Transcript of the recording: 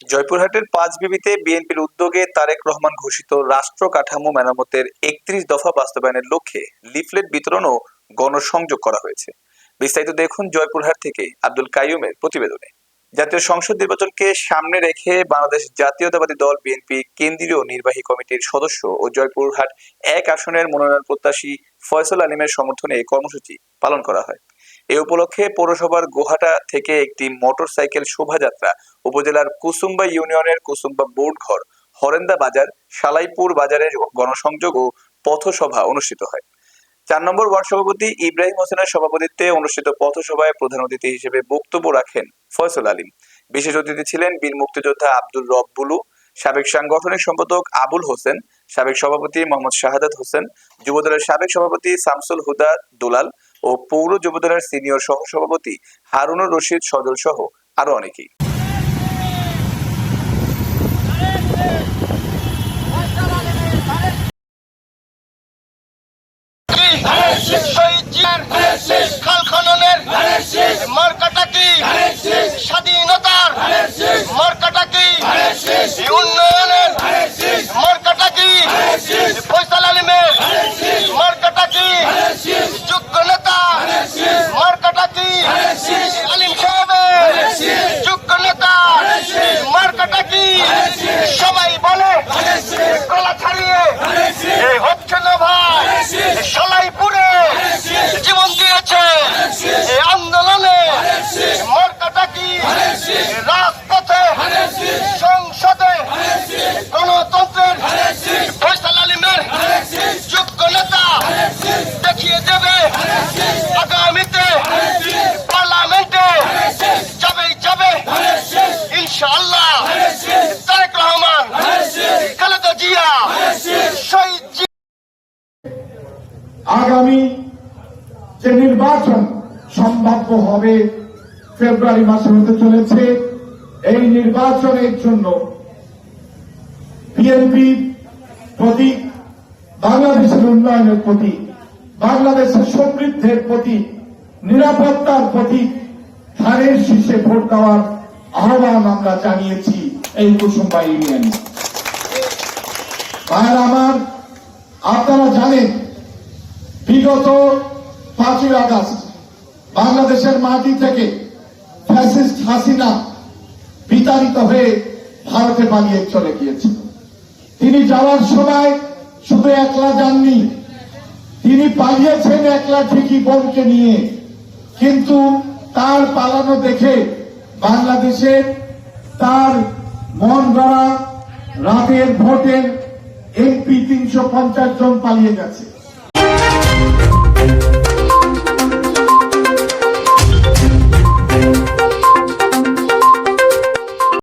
জয়পুরহাটের পাঁচ বিবিতে বিএনপির উদ্যোগে তারেক রহমান ঘোষিত রাষ্ট্র কাঠামো মেরামতের একত্রিশ দফা বাস্তবায়নের লক্ষ্যে লিফলেট বিতরণ ও গণসংযোগ করা হয়েছে। বিস্তারিত দেখুন জয়পুরহাট থেকে আব্দুল কাইয়ুমের প্রতিবেদনে। জাতীয় সংসদ নির্বাচনকে সামনে রেখে বাংলাদেশ জাতীয়তাবাদী দল বিএনপি, কেন্দ্রীয় নির্বাহী কমিটির সদস্য ও জয়পুরহাট এক আসনের মনোনয়ন প্রত্যাশী ফয়সল আলিমের সমর্থনে কর্মসূচি পালন করা হয়। এ উপলক্ষে পৌরসভার গোহাটা থেকে একটি মোটরসাইকেল শোভাযাত্রা, উপজেলার কুসুম্বা ইউনিয়নের কুসুম্বা বোর্ড ঘর, হরেন্দা বাজার, সালাইপুর বাজারে গণসংযোগ ও পথসভা অনুষ্ঠিত হয়। চার নম্বর ওয়ার্ড সভাপতি ইব্রাহিম হোসেনের সভাপতিত্বে অনুষ্ঠিত পথসভায় প্রধান অতিথি হিসেবে বক্তব্য রাখেন ফয়সল আলিম। বিশেষ অতিথি ছিলেন বীর মুক্তিযোদ্ধা আব্দুর রব বুলু, সাবেক সাংগঠনিক সম্পাদক আবুল হোসেন, সাবেক সভাপতি মোহাম্মদ শাহাদাত হোসেন, যুবদলের সাবেক সভাপতি শামসুল হুদা দুলাল ও পৌর যুবদলের সিনিয়র সহ সভাপতি হারুনুর রশিদ সজল সহ আরও অনেকেই মার্কাটা কি আলিম সাহেবের যোগ্য নেতা মার্কাটা কি? সবাই বলে। গলা ছাড়িয়ে। হচ্ছে না ভাই। সলাইপুরে জীবন দিয়েছে। আন্দোলনে মার্কাটা কি? রাজপথে সংসদে আগামী যে নির্বাচন সম্ভাব্য হবে ফেব্রুয়ারি মাসে হতে চলেছে, এই নির্বাচনের জন্য বিএনপি প্রতীক, বাংলাদেশের উন্নয়নের প্রতীক, বাংলাদেশের সমৃদ্ধের প্রতি নিরাপত্তার প্রতীক, ধানের শীর্ষে ভোট দেওয়ার আহ্বান আমরা জানিয়েছি এই কুসুম্বা ইউনিয়নে। ভাইয়ের আমার, আপনারা জানেন বিগত পাঁচই আগস্ট বাংলাদেশের মাটি থেকে ফ্যাসিস্ট হাসিনা বিতাড়িত হয়ে ভারতে পালিয়ে চলে গিয়েছিল। তিনি যাওয়ার সময় শুধু একলা যাননি, তিনি পালিয়েছেন একলা ঠিকই বোনকে নিয়ে। কিন্তু তার পালানো দেখে বাংলাদেশের তার মন গড়া রাতের ভোটের এমপি তিনশো পঞ্চাশ জন পালিয়ে গেছে।